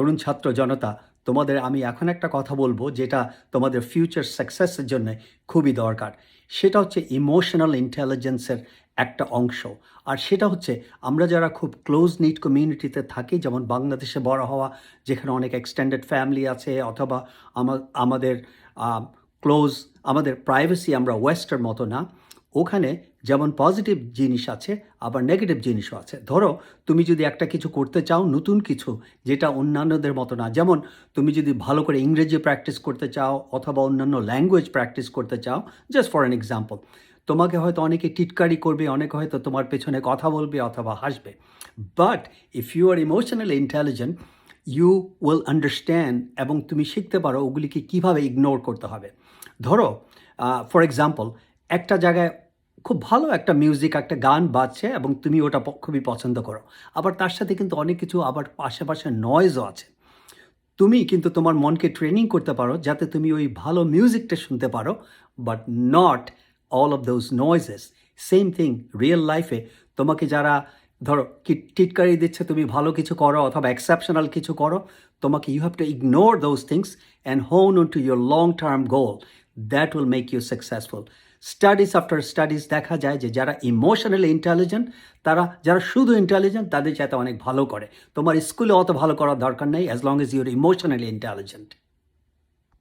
তরুণ ছাত্র জনতা, তোমাদের আমি এখন একটা কথা বলব যেটা তোমাদের ফিউচার সাকসেসের জন্য খুবই দরকার। সেটা হচ্ছে ইমোশনাল ইন্টেলিজেন্সের একটা অংশ। আর সেটা হচ্ছে আমরা যারা খুব ক্লোজ নিট কমিউনিটিতে থাকি, যেমন বাংলাদেশে বড় হওয়া, যেখানে অনেক এক্সটেন্ডেড ফ্যামিলি আছে, অথবা আমাদের ক্লোজ আমাদের প্রাইভেসি আমরা ওয়েস্টের মতো না ওখানে যেমন পজিটিভ জিনিস আছে, আবার নেগেটিভ জিনিসও আছে। ধরো, তুমি যদি একটা কিছু করতে চাও, নতুন কিছু, যেটা অন্যান্যদের মতো না, যেমন তুমি যদি ভালো করে ইংরেজি প্র্যাকটিস করতে চাও, অথবা অন্যান্য ল্যাঙ্গুয়েজ প্র্যাকটিস করতে চাও জাস্ট ফর অ্যান এক্সাম্পল তোমাকে হয়তো অনেকে টিটকারি করবে, অনেকে হয়তো তোমার পেছনে কথা বলবে অথবা হাসবে। But if you are emotionally intelligent you will understand এবং তুমি শিখতে পারো ওগুলিকে কীভাবে ইগনোর করতে হবে। ধরো ফর এক্সাম্পল একটা জায়গায় খুব ভালো একটা মিউজিক একটা গান বাজছে এবং তুমি ওটা খুবই পছন্দ করো। আবার তার সাথে কিন্তু অনেক কিছু আবার পাশাপাশি নয়েজও আছে। তুমি কিন্তু তোমার মনকে ট্রেনিং করতে পারো যাতে তুমি ওই ভালো মিউজিকটা শুনতে পারো but not all of those noises same thing real লাইফে তোমাকে যারা, ধরো কি টিটকারি দিচ্ছে, তুমি ভালো কিছু করো অথবা এক্সেপশনাল কিছু করো, তোমাকে you have to ignore those things and hone on to your long term goal that will make you successful studies after studies দেখা যায় যে যারা ইমোশনালি ইন্টেলিজেন্ট তারা, যারা শুধু ইন্টেলিজেন্ট তাদের চাইতে অনেক ভালো করে। তোমার স্কুলে অত ভালো করার দরকার নেই as long as your emotionally intelligent